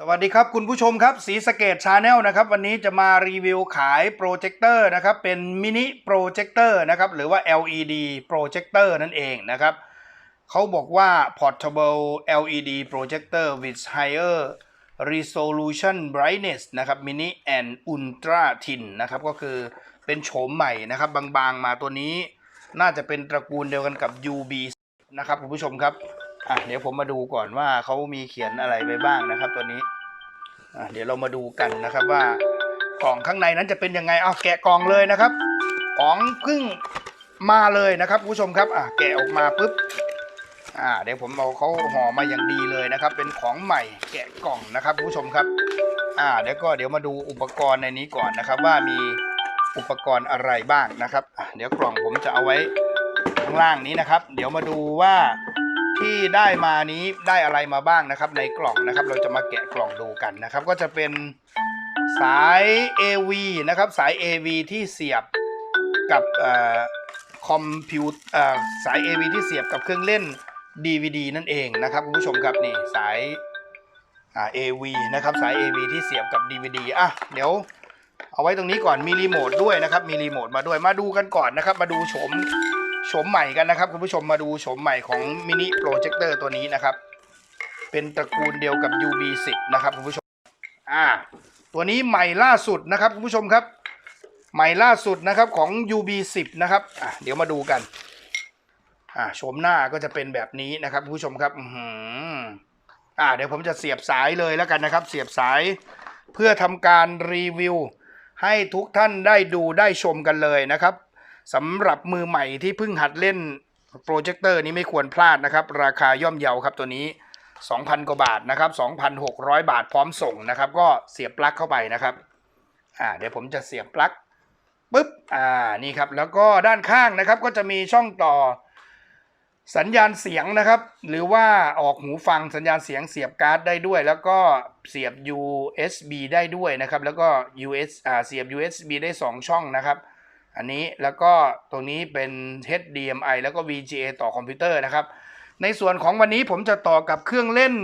สวัสดีครับคุณผู้ชมครับสีสเกตชาแนลนะครับวันนี้จะมารีวิวขายโปรเจคเตอร์นะครับเป็นมินิโปรเจคเตอร์นะครับหรือว่า LED โปรเจคเตอร์นั่นเองนะครับเขาบอกว่า portable LED projector with higher resolution brightness นะครับ mini and ultra thin นะครับก็คือเป็นโฉมใหม่นะครับบางๆมาตัวนี้ น่าจะเป็นตระกูลเดียวกันกับ UB นะครับคุณผู้ชมครับ อะเดี๋ยวผมมาดูก่อนว่าเขามีเขียนอะไรไปบ้างนะครับ ตัวนี้อะเดี๋ยวเรามาดูกันนะครับว่ากล่องข้างในนั้นจะเป็นยังไงเอาแกะกล่องเลยนะครับ ของเพิ่งมาเลยนะครับผู้ชมครับอะแกะออกมาปุ๊บอ่าเดี๋ยวผมเอาเขาห่อมาอย่างดีเลยนะครับ เป็นของใหม่แกะกล่องนะครับผู้ชมครับอ่าเดี๋ยวก็เดี๋ยวมาดูอุปกรณ์ในนี้ก่อนนะครับ ว่ามีอุปกรณ์อะไรบ้างนะครับ เดี๋ยวกล่องผมจะเอาไว้ข้างล่างนี้นะครับ เดี๋ยวมาดูว่า ที่ได้มานี้ได้อะไรมาบ้างนะครับ ในกล่องนะครับ เราจะมาแกะกล่องดูกันนะครับ ก็จะเป็นสาย AV นะครับสาย AV ที่เสียบกับออคอมพิวสาย AV ที่เสียบกับเครื่องเล่น DVD นั่นเองนะครับคุณผู้ชมครับนี่สายอ่า AV นะครับสาย AV ที่เสียบกับ DVD อะเดี๋ยวเอาไว้ตรงนี้ก่อนมีรีโมทด้วยนะครับ มีรีโมทมาด้วยมาดูกันก่อนนะครับ มาดูโฉม โฉมใหม่กันนะครับ คุณผู้ชมมาดูโฉมใหม่ของมินิโปรเจคเตอร์ตัวนี้นะครับ เป็นตระกูลเดียวกับ UB10 นะครับคุณผู้ชมอ่าตัวนี้ใหม่ล่าสุดนะครับคุณผู้ชมครับ ใหม่ล่าสุดนะครับของ UB10 นะครับอะเดี๋ยวมาดูกันอ่าโฉมหน้าก็จะเป็นแบบนี้นะครับคุณผู้ชมครับอือหืออ่าเดี๋ยวผมจะเสียบสายเลยแล้วกันนะครับ เสียบสายเพื่อทำการรีวิวให้ทุกท่านได้ดูได้ชมกันเลยนะครับ สำหรับมือใหม่ที่เพิ่งหัดเล่นโปรเจคเตอร์นี้ไม่ควรพลาดนะครับ ราคาย่อมเยาครับตัวนี้ 2,000 กว่าบาทนะครับ 2,600 บาทพร้อมส่งนะครับ ก็เสียบปลั๊กเข้าไปนะครับอ่าเดี๋ยวผมจะเสียบปลั๊กปุ๊บอ่านี่ครับแล้วก็ด้านข้างนะครับก็จะมีช่องต่อสัญญาณเสียงนะครับ หรือว่าออกหูฟังสัญญาณเสียงเสียบการ์ดได้ด้วย แล้วก็เสียบ USB ได้ด้วยนะครับ แล้วก็ US อ่าเสียบ USB ได้ 2 ช่องนะครับ อันนี้แล้วก็ตรงนี้เป็น HDMI แล้วก็ VGA ต่อคอมพิวเตอร์นะครับ ในส่วนของวันนี้ผมจะต่อกับเครื่องเล่น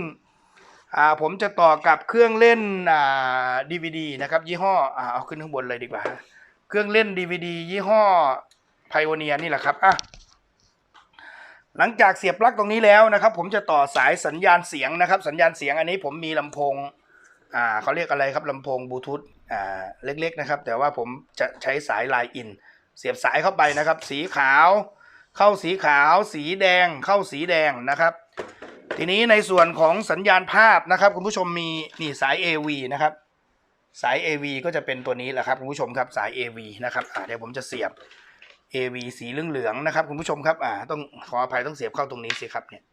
อ่าผมจะต่อกับเครื่องเล่นอ่า DVD นะครับยี่ห้ออ่าเอาขึ้นข้างบนเลยดีกว่า เครื่องเล่น DVD ยี่ห้อ Pioneer นี่แหละครับอะหลังจากเสียบปลั๊กตรงนี้แล้วนะครับ ผมจะต่อสายสัญญาณเสียงนะครับ สัญญาณเสียงอันนี้ผมมีลำโพงอ่าเขาเรียกอะไรครับลำโพงบลูทูธ เล็กๆนะครับ แต่ว่าผมจะใช้สายไลน์อิน เสียบสายเข้าไปนะครับ สีขาว เข้าสีขาว สีแดง เข้าสีแดงนะครับ ทีนี้ในส่วนของสัญญาณภาพนะครับ คุณผู้ชมมีนี่สาย AV นะครับ สาย AV ก็จะเป็นตัวนี้แหละครับคุณผู้ชมครับสาย AV นะครับเดี๋ยวผมจะเสียบ AV สีเหลืองๆนะครับ คุณผู้ชมครับอ่าต้องขออภัยต้องเสียบเข้าตรงนี้สิครับเนี่ย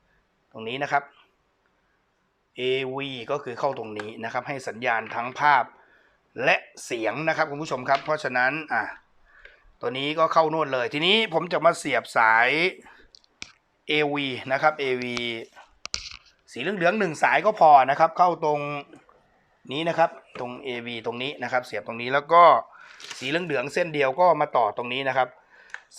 ตรงนี้นะครับ AV ก็คือเข้าตรงนี้นะครับ ให้สัญญาณทั้งภาพ และเสียงนะครับคุณผู้ชมครับ เพราะฉะนั้นอ่าตัวนี้ก็เข้าโน่นเลย ทีนี้ผมจะมาเสียบสาย AV นะครับ AV สีเหลืองๆหนึ่งสายก็พอนะครับ เข้าตรงนี้นะครับ ตรง AV ตรงนี้นะครับ เสียบตรงนี้แล้วก็สีเหลืองๆเส้นเดียวก็มาต่อตรงนี้นะครับ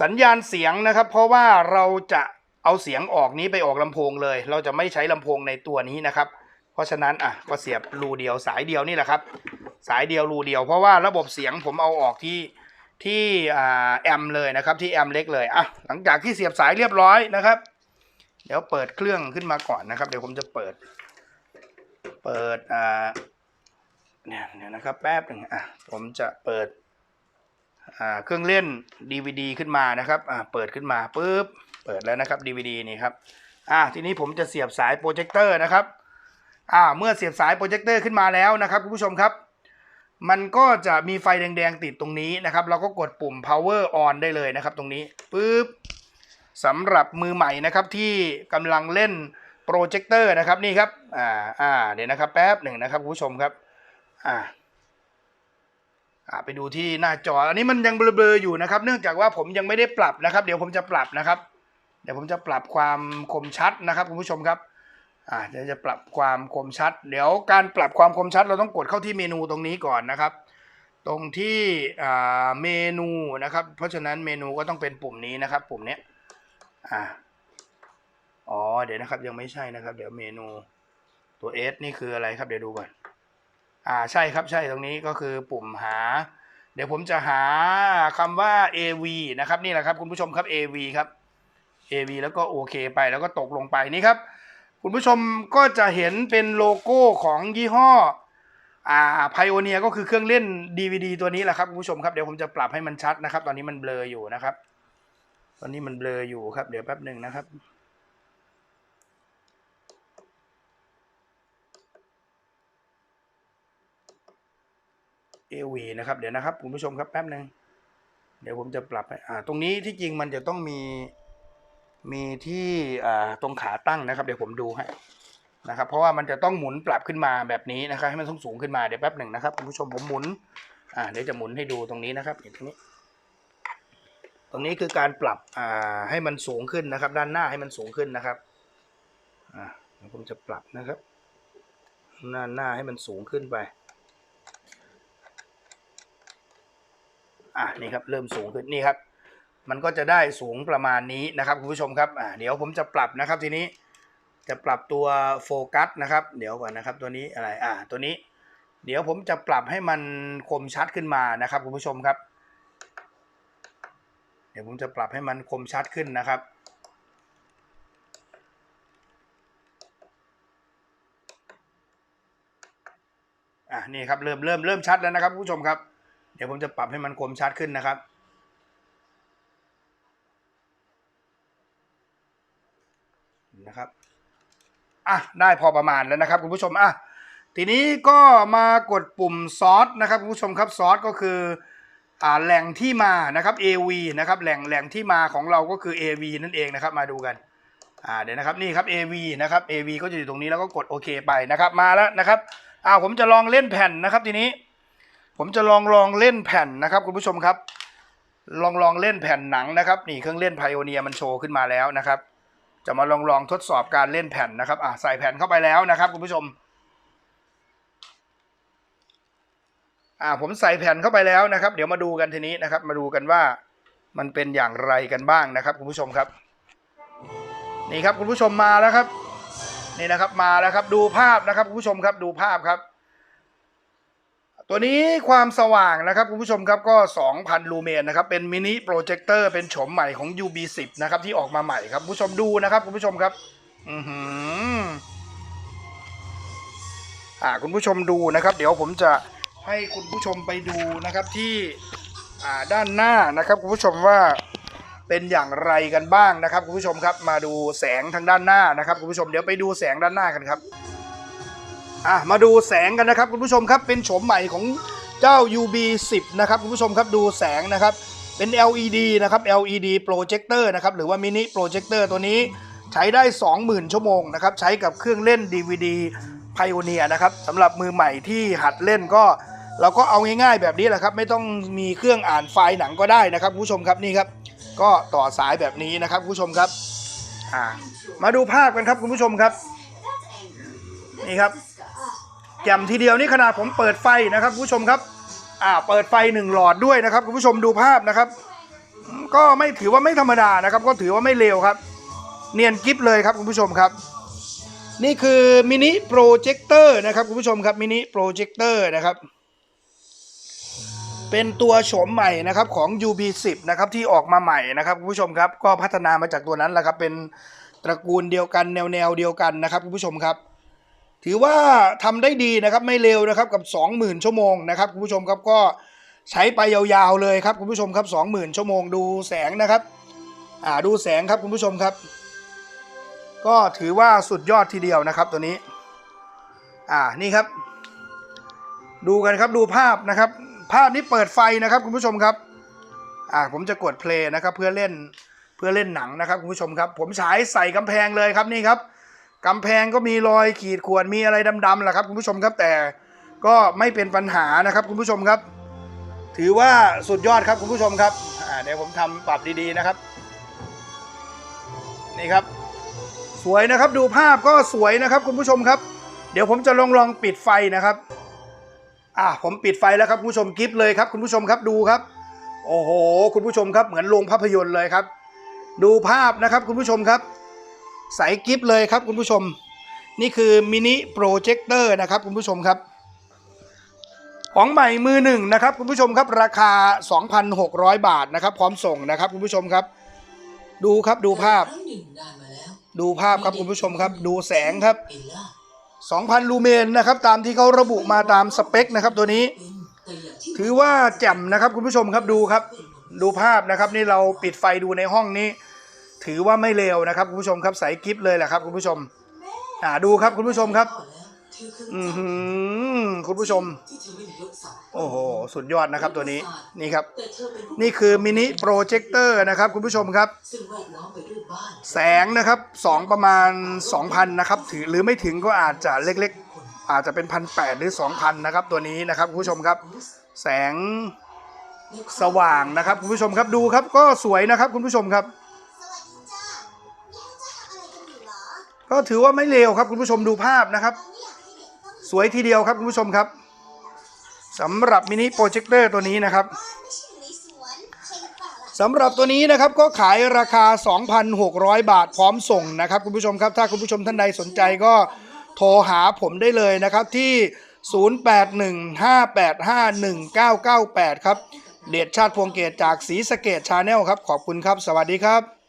สัญญาณเสียงนะครับ เพราะว่าเราจะเอาเสียงออกนี้ไปออกลำโพงเลย เราจะไม่ใช้ลำโพงในตัวนี้นะครับ เพราะฉะนั้นอะก็เสียบรูเดียวสายเดียวนี่แหละครับ สายเดียวรูเดียว เพราะว่าระบบเสียงผมเอาออกที่ที่แอมเลยนะครับที่แอมเล็กเลยอะหลังจากที่เสียบสายเรียบร้อยนะครับ เดี๋ยวเปิดเครื่องขึ้นมาก่อนนะครับ เดี๋ยวผมจะเปิด เปิดอ่าเนี่ยเดี๋ยวนะครับแป๊บหนึ่งอะผมจะเปิดอ่าเครื่องเล่น DVD ขึ้นมานะครับอ่าเปิดขึ้นมาปุ๊บเปิดแล้วนะครับ DVD นี่ครับอ่าทีนี้ผมจะเสียบสายโปรเจคเตอร์นะครับอ่าเมื่อเสียบสายโปรเจคเตอร์ขึ้นมาแล้วนะครับคุณผู้ชมครับ มันก็จะมีไฟแดงๆติดตรงนี้นะครับ เราก็กดปุ่ม power on ได้เลยนะครับ ตรงนี้ปุ๊บสำหรับมือใหม่นะครับที่กำลังเล่นโปรเจคเตอร์นะครับนี่ครับอ่าอ่าเดี๋ยวนะครับแป๊บหนึ่งนะครับคุณผู้ชมครับอ่าอ่าไปดูที่หน้าจอ อันนี้มันยังเบลอๆอยู่นะครับ เนื่องจากว่าผมยังไม่ได้ปรับนะครับ เดี๋ยวผมจะปรับนะครับ เดี๋ยวผมจะปรับความคมชัดนะครับคุณผู้ชมครับ อ่าเดี๋ยวจะปรับความคมชัด เดี๋ยวการปรับความคมชัด เราต้องกดเข้าที่เมนูตรงนี้ก่อนนะครับ ตรงที่อ่าเมนูนะครับ เพราะฉะนั้นเมนูก็ต้องเป็นปุ่มนี้นะครับ ปุ่มเนี้ยอ่าอ๋อเดี๋ยวนะครับยังไม่ใช่นะครับ เดี๋ยวเมนูตัว S นี่คืออะไรครับเดี๋ยวดูก่อนอ่าใช่ครับใช่ตรงนี้ก็คือปุ่มหา เดี๋ยวผมจะหาคำว่า AV นะครับนี่แหละครับคุณผู้ชมครับ AV ครับ AV แล้วก็โอเคไปแล้วก็ตกลงไปนี่ครับ คุณผู้ชมก็จะเห็นเป็นโลโก้ของยี่ห้ออ่าไพโอเนียก็คือเครื่องเล่น DVD ตัวนี้แหละครับคุณผู้ชมครับเดี๋ยวผมจะปรับให้มันชัดนะครับ ตอนนี้มันเบลออยู่นะครับ ตอนนี้มันเบลออยู่ครับ เดี๋ยวแป๊บหนึ่งนะครับ AV นะครับเดี๋ยวนะครับคุณผู้ชมครับแป๊บหนึ่งเดี๋ยวผมจะปรับให้อ่าตรงนี้ที่จริงมันจะต้องมี มีที่ตรงขาตั้งนะครับ เดี๋ยวผมดูให้นะครับ เพราะว่ามันจะต้องหมุนปรับขึ้นมาแบบนี้นะครับ ให้มันสูงสูงขึ้นมาเดี๋ยวแป๊บหนึ่งนะครับคุณผู้ชมผมหมุนอ่าเดี๋ยวจะหมุนให้ดูตรงนี้นะครับเห็นตรงนี้ ตรงนี้คือการปรับอ่าให้มันสูงขึ้นนะครับ ด้านหน้าให้มันสูงขึ้นนะครับอ่าผมจะปรับนะครับด้านหน้าให้มันสูงขึ้นไปอะนี่ครับเริ่มสูงขึ้นนี่ครับ มันก็จะได้สูงประมาณนี้นะครับคุณผู้ชมครับอ่าเดี๋ยวผมจะปรับนะครับทีนี้จะปรับตัวโฟกัสนะครับ เดี๋ยวก่อนนะครับตัวนี้อะไรอ่าตัวนี้ เดี๋ยวผมจะปรับให้มันคมชัดขึ้นมานะครับคุณผู้ชมครับ เดี๋ยวผมจะปรับให้มันคมชัดขึ้นนะครับอะนี่ครับเริ่มเริ่มเริ่มชัดแล้วนะครับคุณผู้ชมครับ เดี๋ยวผมจะปรับให้มันคมชัดขึ้นนะครับ นะครับอะได้พอประมาณแล้วนะครับคุณผู้ชมอะทีนี้ก็มากดปุ่มซอสนะครับคุณผู้ชมครับซอสก็คืออ่าแหล่งที่มานะครับ AV นะครับแหล่งแหล่งที่มาของเราก็คือ AV นั่นเองนะครับมาดูกันอ่าเดี๋ยวนะครับนี่ครับ AV นะครับ AV ก็จะอยู่ตรงนี้แล้วก็กดโอเคไปนะครับมาแล้วนะครับอ่าผมจะลองเล่นแผ่นนะครับทีนี้ ผมจะลองลองเล่นแผ่นนะครับคุณผู้ชมครับ ลองลองเล่นแผ่นหนังนะครับ นี่เครื่องเล่นไพโอเนียมันโชว์ขึ้นมาแล้วนะครับ จะมาลองลองทดสอบการเล่นแผ่นนะครับอะใส่แผ่นเข้าไปแล้วนะครับคุณผู้ชมอ่าผมใส่แผ่นเข้าไปแล้วนะครับ เดี๋ยวมาดูกันทีนี้นะครับ มาดูกันว่ามันเป็นอย่างไรกันบ้างนะครับ คุณผู้ชมครับ นี่ครับคุณผู้ชมมาแล้วครับ นี่นะครับมาแล้วครับ ดูภาพนะครับคุณผู้ชมครับดูภาพครับ ตัวนี้ความสว่างนะครับคุณผู้ชมครับก็ 2,000 ลูเมนนะครับเป็นมินิโปรเจคเตอร์เป็นโฉมใหม่ของ UB10 นะครับที่ออกมาใหม่ครับคุณผู้ชมดูนะครับคุณผู้ชมครับอือหืออ่าคุณผู้ชมดูนะครับ เดี๋ยวผมจะให้คุณผู้ชมไปดูนะครับที่อ่าด้านหน้านะครับคุณผู้ชมว่าเป็นอย่างไรกันบ้างนะครับคุณผู้ชมครับมาดูแสงทางด้านหน้านะครับคุณผู้ชมเดี๋ยวไปดูแสงด้านหน้ากันครับ อะมาดูแสงกันนะครับคุณผู้ชมครับเป็นโฉมใหม่ของเจ้า UB10 นะครับคุณผู้ชมครับดูแสงนะครับเป็น LED นะครับ LED projector นะครับหรือว่ามินิโปรเจคเตอร์ตัวนี้ใช้ได้ 20,000 ชั่วโมงนะครับใช้กับเครื่องเล่น DVD Pioneer นะครับสำหรับมือใหม่ที่หัดเล่นก็ เราก็เอาง่ายๆแบบนี้แหละครับไม่ต้องมีเครื่องอ่านไฟล์หนังก็ได้นะครับคุณผู้ชมครับนี่ครับ ก็ต่อสายแบบนี้นะครับคุณผู้ชมครับอ่ามาดูภาพกันครับคุณผู้ชมครับนี่ครับ แจ่มทีเดียวนี่ขนาดผมเปิดไฟนะครับคุณผู้ชมครับ อ่าเปิดไฟหนึ่งหลอดด้วยนะครับคุณผู้ชมดูภาพนะครับ ก็ไม่ถือว่าไม่ธรรมดานะครับ ก็ถือว่าไม่เลวครับ เนียนกิฟเลยครับคุณผู้ชมครับ นี่คือมินิโปรเจคเตอร์นะครับคุณผู้ชมครับมินิโปรเจคเตอร์นะครับเป็นตัวโฉมใหม่นะครับของ UB10 นะครับที่ออกมาใหม่นะครับคุณผู้ชมครับ ก็พัฒนามาจากตัวนั้นแหละครับเป็นตระกูลเดียวกันแนวแนวเดียวกันนะครับคุณผู้ชมครับ ถือว่าทำได้ดีนะครับไม่เร็วนะครับกับ 20,000 ชั่วโมงนะครับคุณผู้ชมครับก็ใช้ไปยาวๆเลยครับคุณผู้ชมครับ 20,000 ชั่วโมงดูแสงนะครับอ่าดูแสงครับคุณผู้ชมครับ ก็ถือว่าสุดยอดทีเดียวนะครับตัวนี้อ่านี่ครับ ดูกันครับดูภาพนะครับ ภาพนี้เปิดไฟนะครับคุณผู้ชมครับอ่าผมจะกดเพลย์นะครับเพื่อเล่นเพื่อเล่นหนังนะครับคุณผู้ชมครับ ผมฉายใส่กำแพงเลยครับนี่ครับ กำแพงก็มีรอยขีดข่วนมีอะไรดำๆแหละครับคุณผู้ชมครับแต่ก็ไม่เป็นปัญหานะครับคุณผู้ชมครับ ถือว่าสุดยอดครับคุณผู้ชมครับเดี๋ยวผมทำปรับดีๆนะครับ นี่ครับ สวยนะครับดูภาพก็สวยนะครับคุณผู้ชมครับ เดี๋ยวผมจะลองลองปิดไฟนะครับอ่าผมปิดไฟแล้วครับคุณผู้ชมกิฟเลยครับคุณผู้ชมครับดูครับ โอ้โห คุณผู้ชมครับเหมือนโรงภาพยนตร์เลยครับ ดูภาพนะครับคุณผู้ชมครับ ใสกิฟเลยครับคุณผู้ชม นี่คือมินิโปรเจคเตอร์นะครับคุณผู้ชมครับ ของใหม่มือหนึ่งนะครับคุณผู้ชมครับราคา 2,600 บาทนะครับพร้อมส่งนะครับคุณผู้ชมครับ ดูครับดูภาพ ดูภาพครับคุณผู้ชมครับ ดูแสงครับเอลล่า2,000 ลูเมนนะครับตามที่เขาระบุมาตามสเปคนะครับตัวนี้ ถือว่าแจ่มนะครับคุณผู้ชมครับดูครับ ดูภาพนะครับนี่เราปิดไฟดูในห้องนี้ ถือว่าไม่เลวนะครับคุณผู้ชมครับใสกิฟเลยแหละครับคุณผู้ชม อ่าดูครับคุณผู้ชมครับ อืมคุณผู้ชม โอ้โหสุดยอดนะครับตัวนี้นี่ครับ นี่คือมินิโปรเจคเตอร์นะครับคุณผู้ชมครับแวดล้อมไปด้วยบ้านแสงนะครับสองประมาณ 2,000นะครับถือหรือไม่ถึงก็อาจจะเล็กๆ อาจจะเป็นพันแหรือ2,000นะครับตัวนี้นะครับคุณผู้ชมครับ แสงสว่างนะครับคุณผู้ชมครับดูครับก็สวยนะครับคุณผู้ชมครับ ก็ถือว่าไม่เลวครับคุณผู้ชมดูภาพนะครับ สวยทีเดียวครับคุณผู้ชมครับสำหรับมินิโปรเจคเตอร์ตัวนี้นะครับสำหรับตัวนี้นะครับก็ขายราคา 2,600 บาทพร้อมส่งนะครับคุณผู้ชมครับ ถ้าคุณผู้ชมท่านใดสนใจก็โทรหาผมได้เลยนะครับที่ 0815851998 ครับ เดชชาติพวงเกตจากศรีสเกดชาแนลครับ ขอบคุณครับ สวัสดีครับ